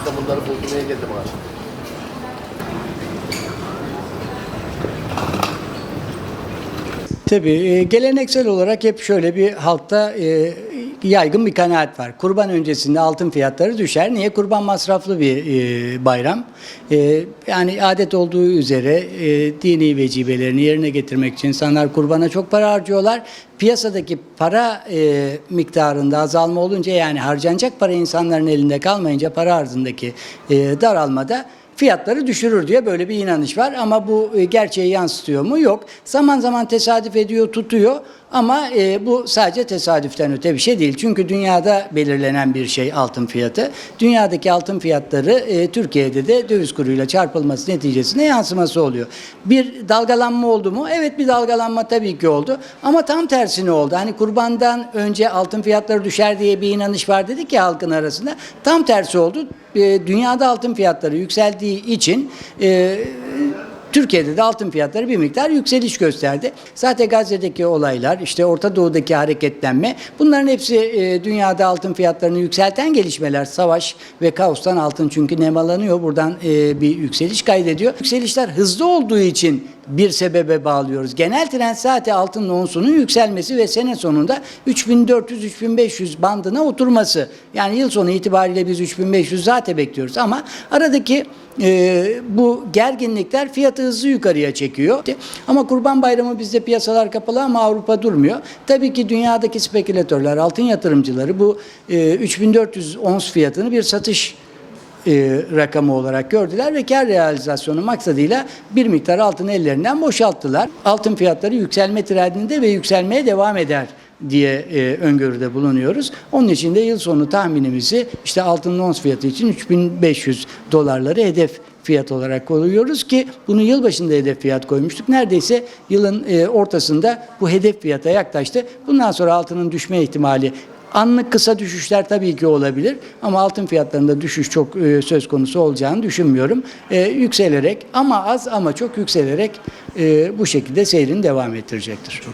Biz de bunları buldurmaya geldim abi. Tabii e, geleneksel olarak hep şöyle bir halkta e, yaygın bir kanaat var. Kurban öncesinde altın fiyatları düşer. Niye? Kurban masraflı bir e, bayram. E, yani adet olduğu üzere e, dini vecibelerini yerine getirmek için insanlar kurbana çok para harcıyorlar. Piyasadaki para e, miktarında azalma olunca yani harcanacak para insanların elinde kalmayınca para arzındaki e, daralmada fiyatları düşürür diye böyle bir inanış var ama bu e, gerçeği yansıtıyor mu? Yok. Zaman zaman tesadüf ediyor, tutuyor ama e, bu sadece tesadüften öte bir şey değil. Çünkü dünyada belirlenen bir şey altın fiyatı. Dünyadaki altın fiyatları e, Türkiye'de de döviz kuruyla çarpılması neticesinde yansıması oluyor. Bir dalgalanma oldu mu? Evet bir dalgalanma tabii ki oldu ama tam tersine oldu. Hani kurbandan önce altın fiyatları düşer diye bir inanış var dedik ya halkın arasında. Tam tersi oldu. E, dünyada altın fiyatları yükseldiği için e, Türkiye'de de altın fiyatları bir miktar yükseliş gösterdi. Zaten Gazze'deki olaylar, işte Orta Doğu'daki hareketlenme bunların hepsi e, dünyada altın fiyatlarını yükselten gelişmeler. Savaş ve kaostan altın çünkü nemalanıyor. Buradan e, bir yükseliş kaydediyor. Yükselişler hızlı olduğu için bir sebebe bağlıyoruz. Genel trend zaten altın onsunun yükselmesi ve sene sonunda 3400-3500 bandına oturması. Yani yıl sonu itibariyle biz 3500 zaten bekliyoruz ama aradaki e, bu gerginlikler fiyatı hızlı yukarıya çekiyor. Ama Kurban Bayramı bizde piyasalar kapalı ama Avrupa durmuyor. Tabii ki dünyadaki spekülatörler, altın yatırımcıları bu e, 3400 ons fiyatını bir satış e, rakamı olarak gördüler ve kar realizasyonu maksadıyla bir miktar altın ellerinden boşalttılar. Altın fiyatları yükselme trendinde ve yükselmeye devam eder diye e, öngörüde bulunuyoruz. Onun için de yıl sonu tahminimizi işte altının ons fiyatı için 3500 dolarları hedef fiyat olarak koyuyoruz ki bunu yılbaşında hedef fiyat koymuştuk. Neredeyse yılın e, ortasında bu hedef fiyata yaklaştı. Bundan sonra altının düşme ihtimali Anlık kısa düşüşler tabii ki olabilir ama altın fiyatlarında düşüş çok e, söz konusu olacağını düşünmüyorum. E, yükselerek ama az ama çok yükselerek e, bu şekilde seyrini devam ettirecektir.